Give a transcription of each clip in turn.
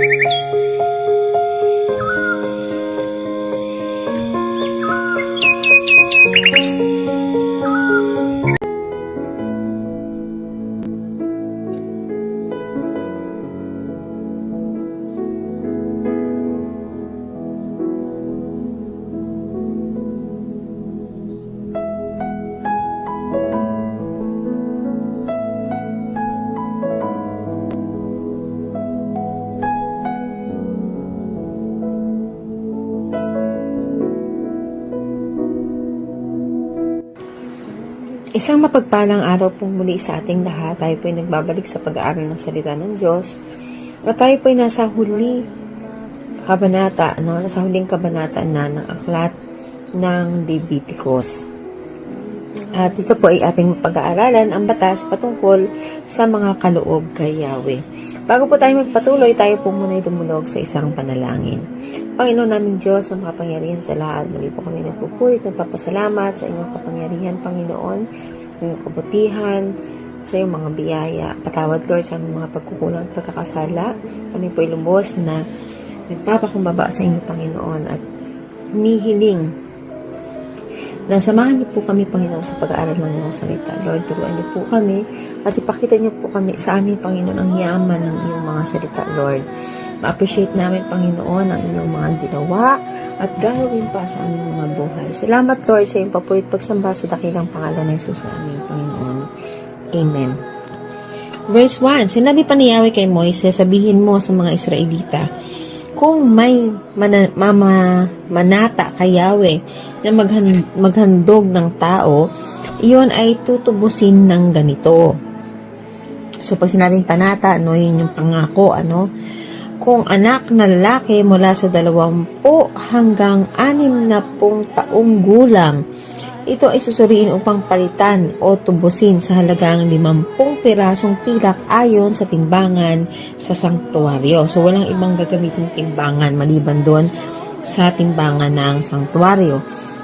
Música Isang mapagpalang araw po muli sa ating lahat. Tayo po nagbabalik sa pag-aaral ng salita ng Diyos. At tayo po ay nasa huli kabanata, ano, nasa huling kabanata na ng aklat ng Leviticus. At ito po ay ating pag-aaralan ang batas patungkol sa mga kaloob kay Yahweh. Bago po tayo magpatuloy, tayo po muna dumulog sa isang panalangin. Panginoon naming Diyos, ang makapangyarihan sa lahat, muli po kami nagpupulit, nagpapasalamat sa inyong kapangyarihan, Panginoon, sa inyong kabutihan, sa iyong mga biyaya. Patawad, Lord, sa mga pagkukulang at pagkakasala. Kami po ay lubos na nagpapakumbaba sa inyo, Panginoon, at humihiling na samahan niyo po kami, Panginoon, sa pag-aaral ng iyong salita. Lord, turuan niyo po kami at ipakita niyo po kami sa amin, Panginoon, ang yaman ng iyong mga salita, Lord. Ma-appreciate namin, Panginoon, ang inyong mga ginawa at gagawin pa sa aming mga buhay. Salamat, Lord, sa iyong papulit pagsamba sa dakilang pangalan ng Jesus sa amin, Panginoon. Amen. Verse 1, Sinabi pa ni Yahweh kay Moises, sabihin mo sa mga Israelita, kung may mana, mama, manata kay na maghan, maghandog ng tao, iyon ay tutubusin ng ganito. So, pag sinabing panata, ano, yun yung pangako, ano, kung anak na lalaki mula sa dalawampu hanggang anim na pung taong gulang, ito ay susuriin upang palitan o tubusin sa halagang limampung pirasong pilak ayon sa timbangan sa sanktuaryo. So, walang ibang gagamitin timbangan maliban doon sa timbangan ng sanktuaryo.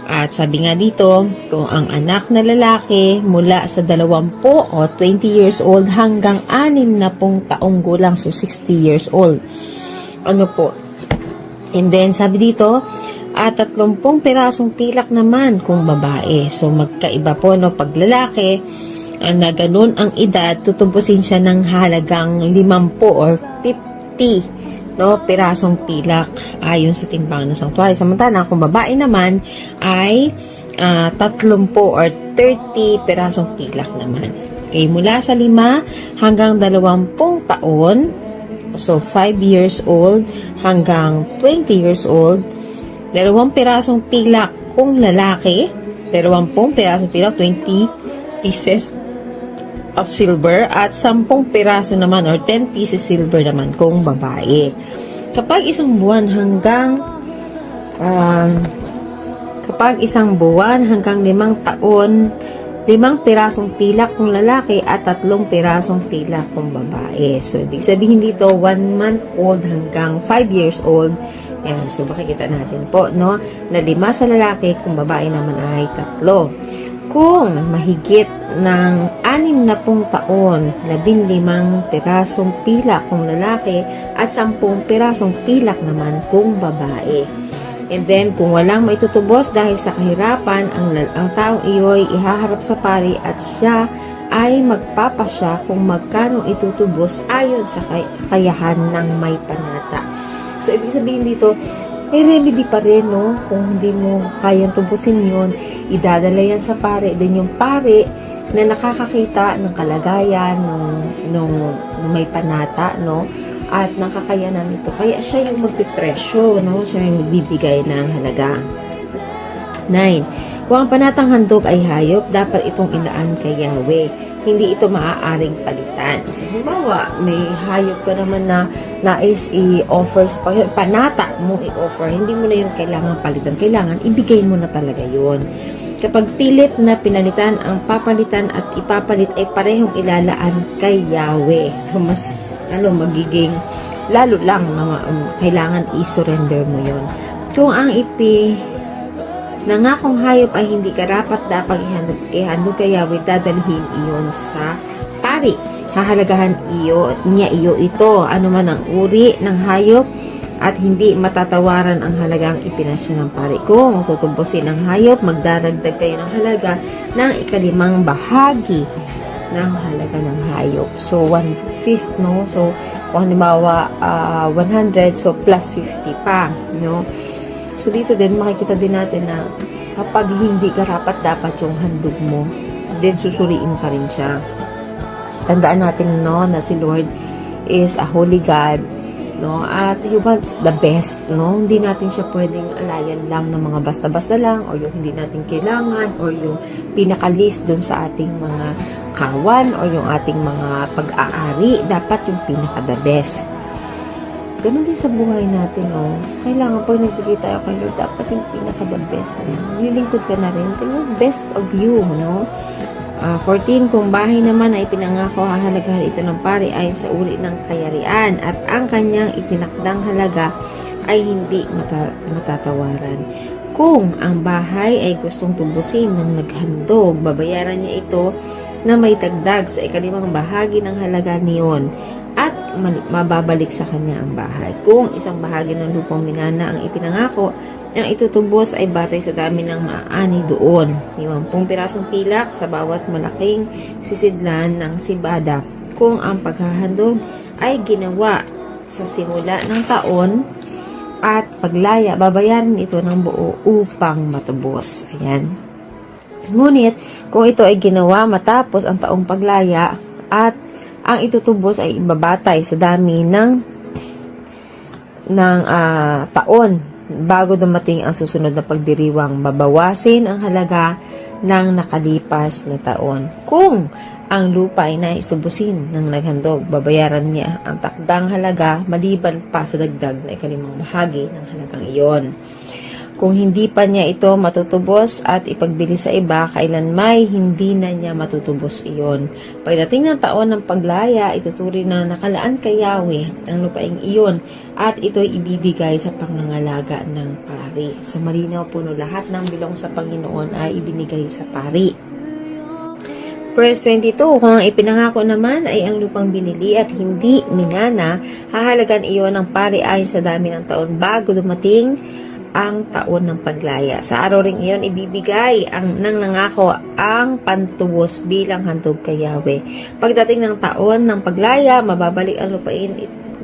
At sabi nga dito, kung ang anak na lalaki mula sa 20 o 20 years old hanggang 60 taong gulang, so 60 years old. Ano po? And then, sabi dito, at 30 pirasong pilak naman kung babae. So, magkaiba po, no? Pag lalaki, na ganun ang edad, tutubusin siya ng halagang 50 or 50 no, pirasong pilak ayon sa timbang ng sanctuary. Samantala, kung babae naman ay ah, 30 or 30 pirasong pilak naman. Okay, mula sa 5 hanggang 20 taon, so 5 years old hanggang 20 years old, dalawang pirasong pilak kung lalaki, dalawampung pirasong pilak, 20 pieces of silver at 10 piraso naman or 10 pieces silver naman kung babae. Kapag isang buwan hanggang um, kapag isang buwan hanggang limang taon, limang pirasong pilak kung lalaki at tatlong pirasong pilak kung babae. So, ibig sabihin dito, one month old hanggang 5 years old. Yan, so makikita natin po, no? Na lima sa lalaki, kung babae naman ay tatlo. Kung mahigit ng anim na pung taon, labing limang pirasong pilak kung lalaki at sampung pirasong pilak naman kung babae. And then, kung walang maitutubos dahil sa kahirapan, ang, ang taong iyo'y ihaharap sa pari at siya ay magpapasya kung magkano itutubos ayon sa kay- kayahan ng may panata. So, ibig sabihin dito, may remedy pa rin, no? Kung hindi mo kayang tubusin yon idadala yan sa pare. Then yung pare na nakakakita ng kalagayan nung, nung, may panata, no? At nakakayanan nito. Kaya siya yung magpipresyo, no? Siya yung magbibigay ng halaga. 9. Kung ang panatang handog ay hayop, dapat itong inaan kay Yahweh. Hindi ito maaaring palitan. So, halimbawa, may hayop ka naman na nais i-offer panata mo i-offer, hindi mo na yun kailangan palitan. Kailangan, ibigay mo na talaga yun. Kapag pilit na pinalitan, ang papalitan at ipapalit ay parehong ilalaan kay Yahweh. So, mas, ano, magiging, lalo lang, mga, um, kailangan i-surrender mo yon Kung ang ipi, nangakong hayop ay hindi karapat dapat ihandog, ihandog kay Yahweh, dadalhin iyon sa pari. hahalagahan iyo, niya iyo ito, ano man ang uri ng hayop, at hindi matatawaran ang halagang ipinasya ng pari. Kung tutubusin ang hayop, magdaragdag kayo ng halaga ng ikalimang bahagi ng halaga ng hayop. So, 1/5, no? So, kung halimbawa, ah, 100, so plus 50 pa, no? So, dito din, makikita din natin na kapag hindi karapat dapat yung handog mo, then susuriin pa rin siya. Tandaan natin, no, na si Lord is a holy God, no? At He wants the best, no? Hindi natin siya pwedeng alayan lang ng mga basta-basta lang or yung hindi natin kailangan or yung pinaka-list dun sa ating mga kawan or yung ating mga pag-aari. Dapat yung pinaka-the best. Ganun din sa buhay natin, no? Kailangan pag nagbigay tayo kay Lord, dapat yung pinaka-the best na. Nilingkod ka na rin, yung best of you, no? Ah, 14, kung bahay naman ay pinangako hahalagahan ito ng pari ayon sa uri ng kayarian at ang kanyang itinakdang halaga ay hindi mata- matatawaran. Kung ang bahay ay gustong tubusin ng naghandog, babayaran niya ito na may tagdag sa ikalimang bahagi ng halaga niyon mababalik sa kanya ang bahay. Kung isang bahagi ng lupang minana ang ipinangako, ang itutubos ay batay sa dami ng maaani doon. 50 pirasong pilak sa bawat malaking sisidlan ng sibada. Kung ang paghahandog ay ginawa sa simula ng taon at paglaya, babayaran ito ng buo upang matubos. Ayan. Ngunit, kung ito ay ginawa matapos ang taong paglaya at ang itutubos ay ibabatay sa dami ng ng ah, taon bago dumating ang susunod na pagdiriwang babawasin ang halaga ng nakalipas na taon. Kung ang lupa ay naisubusin ng naghandog, babayaran niya ang takdang halaga maliban pa sa dagdag na ikalimang bahagi ng halagang iyon. Kung hindi pa niya ito matutubos at ipagbili sa iba, kailan may hindi na niya matutubos iyon. Pagdating ng taon ng paglaya, ituturi na nakalaan kay Yahweh ang lupaing iyon at ito'y ibibigay sa pangangalaga ng pari. Sa malinaw po no, lahat ng bilong sa Panginoon ay ibinigay sa pari. Verse 22, kung ang ipinangako naman ay ang lupang binili at hindi minana, hahalagan iyon ng pari ayon sa dami ng taon bago dumating ang taon ng paglaya. Sa araw ring iyon, ibibigay ang nang nangako ang pantubos bilang handog kay Yahweh. Pagdating ng taon ng paglaya, mababalik ang lupain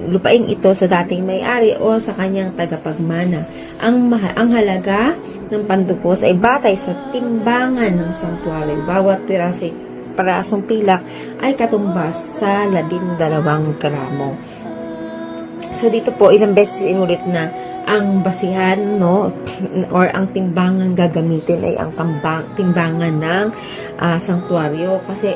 lupaing ito sa dating may-ari o sa kanyang tagapagmana. Ang, maha- ang halaga ng pantubos ay batay sa timbangan ng sanctuary. Bawat pirasa parasong pilak ay katumbas sa labindalawang gramo. So dito po ilang beses inulit na ang basihan no or ang timbangan gagamitin ay ang tambang, timbangan ng ah, sanktuaryo kasi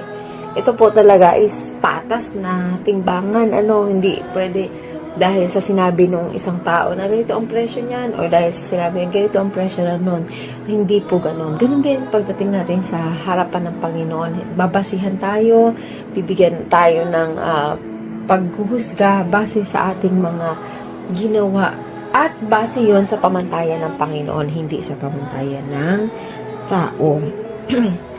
ito po talaga is patas na timbangan. Ano hindi pwede dahil sa sinabi ng isang tao na ganito ang presyo niyan or dahil sa sinabi na ganito ang presyo na nun hindi po ganun. Ganun din pagdating natin sa harapan ng Panginoon. Babasihan tayo bibigyan tayo ng ah, paghuhusga base sa ating mga ginawa at base yon sa pamantayan ng Panginoon, hindi sa pamantayan ng tao.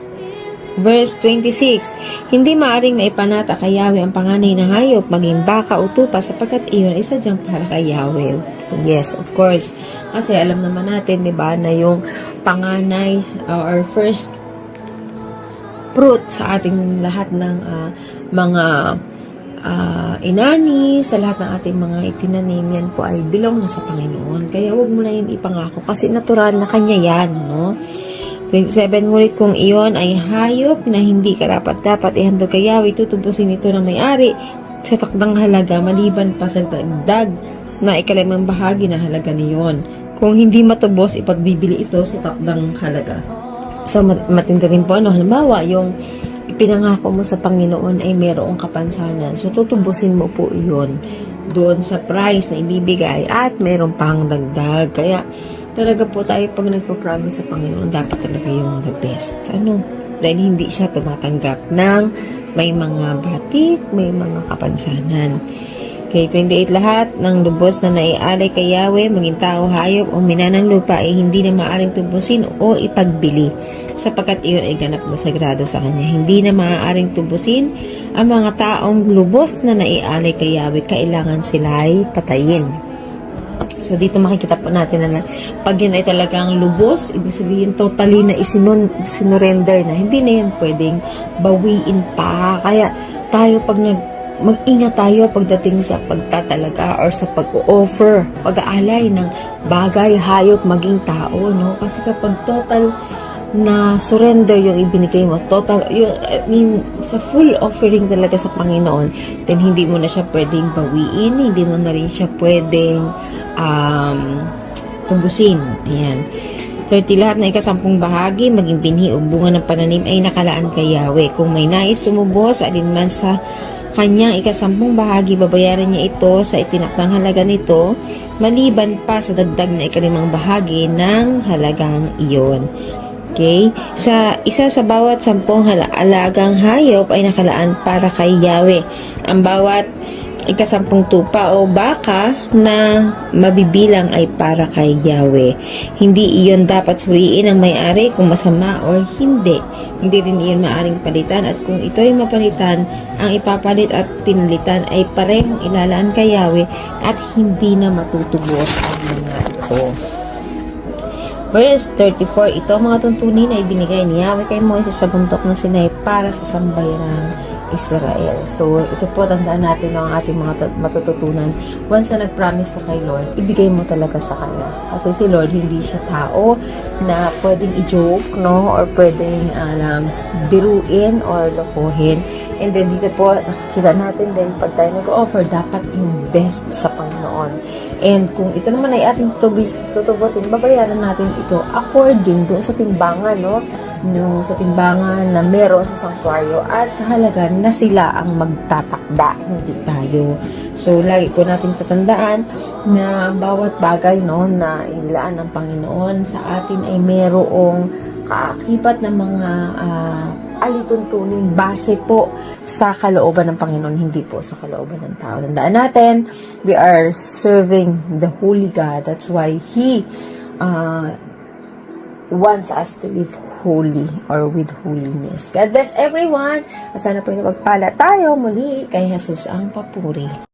Verse 26, Hindi maaring naipanata kay Yahweh ang panganay ng hayop, maging baka o tupa, sapagkat iyon ay sadyang para kay Yahweh. Yes, of course. Kasi alam naman natin, di ba, na yung panganay uh, or first fruit sa ating lahat ng ah, mga ah, inani, sa lahat ng ating mga itinanim, yan po ay bilong na sa Panginoon. Kaya huwag mo na yun ipangako kasi natural na kanya yan, no? 27, ngunit kung iyon ay hayop na hindi karapat dapat ihandog kay Yahweh, tutubusin ito ng may-ari sa takdang halaga maliban pa sa dagdag na ikalimang bahagi na halaga niyon. Kung hindi matubos, ipagbibili ito sa takdang halaga. So, mat- rin po, ano, halimbawa, yung ipinangako mo sa Panginoon ay mayroong kapansanan. So, tutubusin mo po iyon doon sa price na ibibigay at mayroong pang dagdag. Kaya, talaga po tayo pag nagpo-promise sa Panginoon, dapat talaga yung the best. Ano? Dahil hindi siya tumatanggap ng may mga batik, may mga kapansanan. Okay, 28 lahat ng lubos na naialay kay Yahweh, maging tao, hayop o minanang lupa ay hindi na maaaring tubusin o ipagbili sapagkat iyon ay ganap na sagrado sa kanya. Hindi na maaaring tubusin ang mga taong lubos na naialay kay Yahweh, kailangan sila ay patayin. So, dito makikita po natin na pag yan ay talagang lubos, ibig sabihin totally na isinon, sinurrender na. Hindi na yan pwedeng bawiin pa. Kaya tayo pag nag mag-ingat tayo pagdating sa pagtatalaga or sa pag-offer, pag-aalay ng bagay, hayop, maging tao, no? Kasi kapag total na surrender yung ibinigay mo, total, yung, I mean, sa full offering talaga sa Panginoon, then hindi mo na siya pwedeng bawiin, hindi mo na rin siya pwedeng um, tubusin. Ayan. 30 lahat na ikasampung bahagi, maging binhi o bunga ng pananim ay nakalaan kay Yahweh. Kung may nais tumubos, alinman sa kanyang ikasampung bahagi, babayaran niya ito sa itinakdang halaga nito, maliban pa sa dagdag na ikalimang bahagi ng halagang iyon. Okay? Sa isa sa bawat sampung alagang hayop ay nakalaan para kay Yahweh. Ang bawat ikasampung tupa o baka na mabibilang ay para kay Yahweh. Hindi iyon dapat suriin ng may-ari kung masama or hindi. Hindi rin iyon maaring palitan at kung ito ay mapalitan, ang ipapalit at pinalitan ay parehong ilalaan kay Yahweh at hindi na matutubos ang mga ito. Verse 34, ito ang mga tuntunin na ibinigay ni Yahweh kay Moises sa bundok ng Sinai para sa sambayanang Israel. So, ito po, tandaan natin ang ating mga matututunan. Once na nag-promise ka kay Lord, ibigay mo talaga sa Kanya. Kasi si Lord, hindi siya tao na pwedeng i-joke, no? Or pwedeng alam, biruin or lokohin. And then, dito po, nakikita natin din, pag tayo nag-offer, dapat yung best sa Panginoon. And kung ito naman ay ating tutubis, tutubusin, babayaran natin ito according doon sa timbangan, no? No, sa timbangan na meron sa sanktuaryo at sa halaga na sila ang magtatakda, hindi tayo. So, lagi po natin tatandaan na bawat bagay, no, na inilaan ng Panginoon sa atin ay merong kaakibat ng mga ah, alituntunin base po sa kalooban ng Panginoon, hindi po sa kalooban ng tao. Tandaan natin, we are serving the Holy God. That's why He uh, wants us to live holy or with holiness. God bless everyone. Sana po yung magpala tayo muli kay Jesus ang papuri.